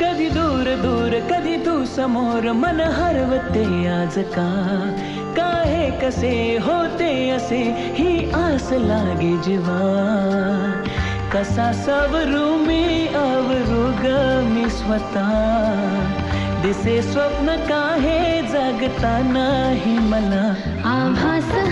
कधी दूर दूर कधी तू समोर मन हरवते आज का? काहे कसे होते असे? ही आस लागे जीवा कसा सवरू मी अवरू ग मी स्वतः. दिसे स्वप्न काहे जगता नाही मला. आभास हा आभास